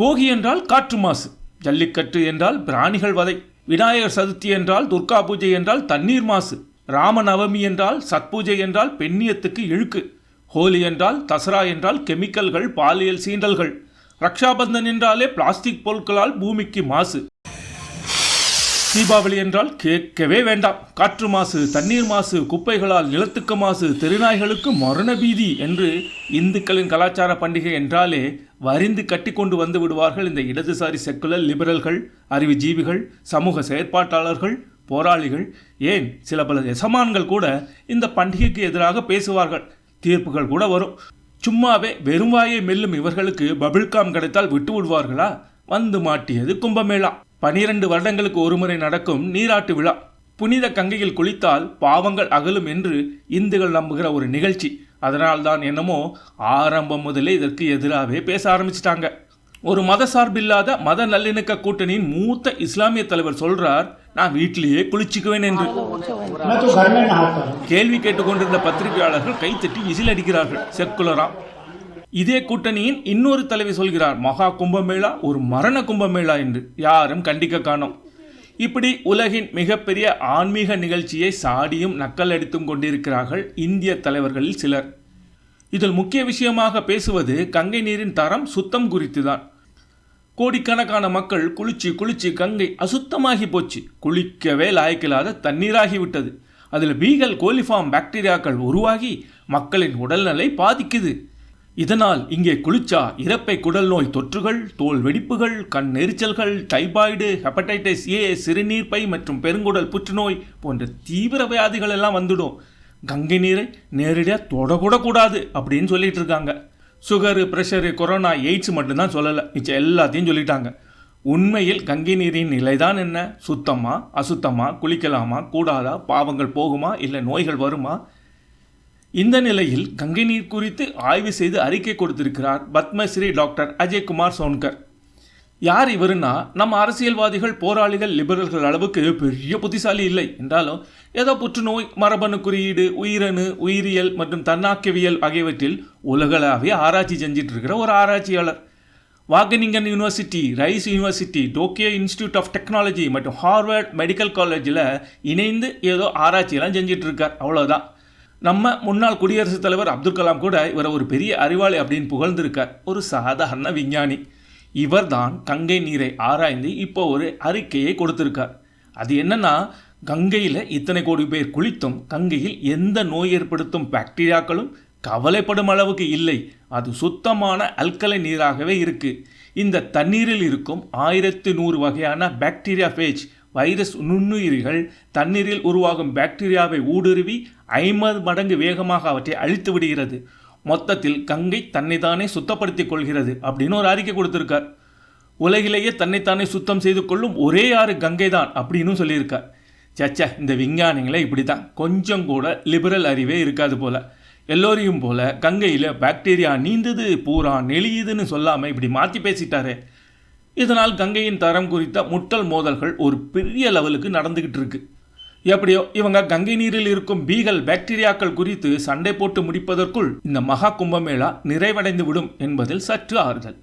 போகி என்றால் காற்று மாசு ஜல்லிக்கட்டு என்றால் பிராணிகள் வதை விநாயகர் சதுர்த்தி என்றால் துர்கா பூஜை என்றால் தண்ணீர் மாசு ராமநவமி என்றால் சத்பூஜை என்றால் பெண்ணியத்துக்கு இழுக்கு ஹோலி என்றால் தசரா என்றால் கெமிக்கல்கள் பாலியல் சீண்டல்கள் ரக்ஷாபந்தன் என்றாலே பிளாஸ்டிக் பொருட்களால் பூமிக்கு மாசு. தீபாவளி என்றால் கேட்கவே வேண்டாம் காற்று மாசு தண்ணீர் மாசு குப்பைகளால் நிலத்துக்கு மாசு தெருநாய்களுக்கு மரண பீதி என்று இந்துக்களின் கலாச்சார பண்டிகை என்றாலே வரிந்து கட்டி கொண்டு வந்து விடுவார்கள் இந்த இடதுசாரி செக்குலர் லிபரல்கள் அறிவுஜீவிகள் சமூக செயற்பாட்டாளர்கள் போராளிகள். ஏன்? சில பல எசமான்கள் கூட இந்த பண்டிகைக்கு எதிராக பேசுவார்கள். தீர்ப்புகள் கூட வரும். சும்மாவே வெறும் வாயை மெல்லும் இவர்களுக்கு பபிள்காம் கிடைத்தால் விட்டு விடுவார்களா? வந்து மாட்டியது கும்பமேளா. பனிரெண்டு வருடங்களுக்கு ஒருமுறை நடக்கும் நீராட்டு விழா. புனித கங்கையில் குளித்தால் பாவங்கள் அகலும் என்று இந்துக்கள் நம்புகிற ஒரு நிகழ்ச்சி. அதனால்தான் என்னமோ ஆரம்பம் முதலே இதற்கு எதிராகவே பேச ஆரம்பிச்சிட்டாங்க. ஒரு மத சார்பில்லாத மத நல்லிணக்க கூட்டணியின் மூத்த இஸ்லாமிய தலைவர் சொல்றார் நான் வீட்டிலேயே குளிச்சுக்குவேன் என்று. கேள்வி கேட்டுக்கொண்டிருந்த பத்திரிகையாளர்கள் கைத்தட்டி இசில் அடிக்கிறார்கள். செக்குலராம். இதே கூட்டணியின் இன்னொரு தலைவி சொல்கிறார் மகா கும்பமேளா ஒரு மரண கும்பமேளா என்று. யாரும் கண்டிக்க காணும். இப்படி உலகின் மிகப்பெரிய ஆன்மீக நிகழ்ச்சியை சாடியும் நக்கல் அடித்தும் கொண்டிருக்கிறார்கள் இந்திய தலைவர்களில் சிலர். இதில் முக்கிய விஷயமாக பேசுவது கங்கை நீரின் தரம் சுத்தம் குறித்துதான். கோடிக்கணக்கான மக்கள் குளிச்சு குளிச்சு கங்கை அசுத்தமாகி போச்சு. குளிக்கவே லாய்க்கில்லாத தண்ணீராகிவிட்டது அதில் பீகல் கோலிஃபார்ம் பாக்டீரியாக்கள் உருவாகி மக்களின் உடல்நிலை பாதிக்குது. இதனால் இங்கே குளிச்சா இறப்பை குடல் நோய் தொற்றுகள் தோல் வெடிப்புகள் கண் எரிச்சல்கள் டைபாய்டு ஹெப்படைட்டிஸ் ஏ சிறுநீர்ப்பை மற்றும் பெருங்குடல் புற்றுநோய் போன்ற தீவிர வியாதிகள் எல்லாம் வந்துடும். கங்கை நீரை நேரடியாக தொடக்கூட கூடாது அப்படின்னு சொல்லிட்டு இருக்காங்க. சுகரு ப்ரெஷரு கொரோனா எய்ட்ஸ் மட்டும்தான் சொல்லலை. மிச்சம் எல்லாத்தையும் சொல்லிட்டாங்க. உண்மையில் கங்கை நீரின் நிலைதான் என்ன? சுத்தமா அசுத்தமா குளிக்கலாமா கூடாதா? பாவங்கள் போகுமா? இல்லை நோய்கள் வருமா? இந்த நிலையில் கங்கை நீர் குறித்து ஆய்வு செய்து அறிக்கை கொடுத்திருக்கிறார் பத்மஸ்ரீ டாக்டர் அஜய்குமார் சோன்கர். யார் இவருன்னா நம்ம அரசியல்வாதிகள் போராளிகள் லிபரல்கள் அளவுக்கு பெரிய புத்திசாலி இல்லை. என்றாலும் ஏதோ புற்றுநோய் மரபணு குறியீடு உயிரணு உயிரியல் மற்றும் தன்னாக்கவியல் ஆகியவற்றில் உலகளாவிய ஆராய்ச்சி செஞ்சிட்டு இருக்கிற ஒரு ஆராய்ச்சியாளர். Wageningen University Rice University Tokyo Institute of Technology மற்றும் ஹார்வர்ட் மெடிக்கல் காலேஜில் இணைந்து ஏதோ ஆராய்ச்சியெல்லாம் செஞ்சிட்ருக்கார். அவ்வளோதான் நம்ம முன்னாள் குடியரசுத் தலைவர் அப்துல் கலாம் கூட இவரை ஒரு பெரிய அறிவாளி அப்படின்னு புகழ்ந்திருக்கார். ஒரு சாதாரண விஞ்ஞானி. இவர்தான் கங்கை நீரை ஆராய்ந்து இப்போ ஒரு அறிக்கையை கொடுத்திருக்கார். அது என்னன்னா கங்கையில் இத்தனை கோடி பேர் குளித்தும் கங்கையில் எந்த நோய் ஏற்படுத்தும் பாக்டீரியாக்களும் கவலைப்படும் அளவுக்கு இல்லை. அது சுத்தமான அல்கலை நீராகவே இருக்குது இந்த தண்ணீரில் இருக்கும் ஆயிரத்தி நூறு வகையான பாக்டீரியா பேஜ் வைரஸ் நுண்ணுயிரிகள் தண்ணீரில் உருவாகும் பாக்டீரியாவை ஊடுருவி ஐம்பது மடங்கு வேகமாக அவற்றை அழித்து விடுகிறது. மொத்தத்தில் கங்கை தன்னைத்தானே சுத்தப்படுத்திக் கொள்கிறது அப்படின்னு ஒரு அறிக்கை கொடுத்துருக்கார். உலகிலேயே தன்னைத்தானே சுத்தம் செய்து கொள்ளும் ஒரே ஆறு கங்கை தான் அப்படின்னு சொல்லியிருக்கார். சச்சா இந்த விஞ்ஞானிகளே இப்படி தான் கொஞ்சம் கூட லிபரல் அறிவே இருக்காது போல. எல்லோரையும் போல கங்கையில் பாக்டீரியா நீந்தது பூரா நெளியுதுன்னு சொல்லாமல் இப்படி மாற்றி பேசிட்டாரே. இதனால் கங்கையின் தரம் குறித்த முட்டல் மோதல்கள் ஒரு பெரிய லெவலுக்கு நடந்துக்கிட்டு இருக்கு. எப்படியோ இவங்க கங்கை நீரில் இருக்கும் பீகல் பாக்டீரியாக்கள் குறித்து சண்டை போட்டு முடிப்பதற்குள் இந்த மகா கும்பமேளா நிறைவடைந்து விடும் என்பதில் சற்று ஆறுதல்.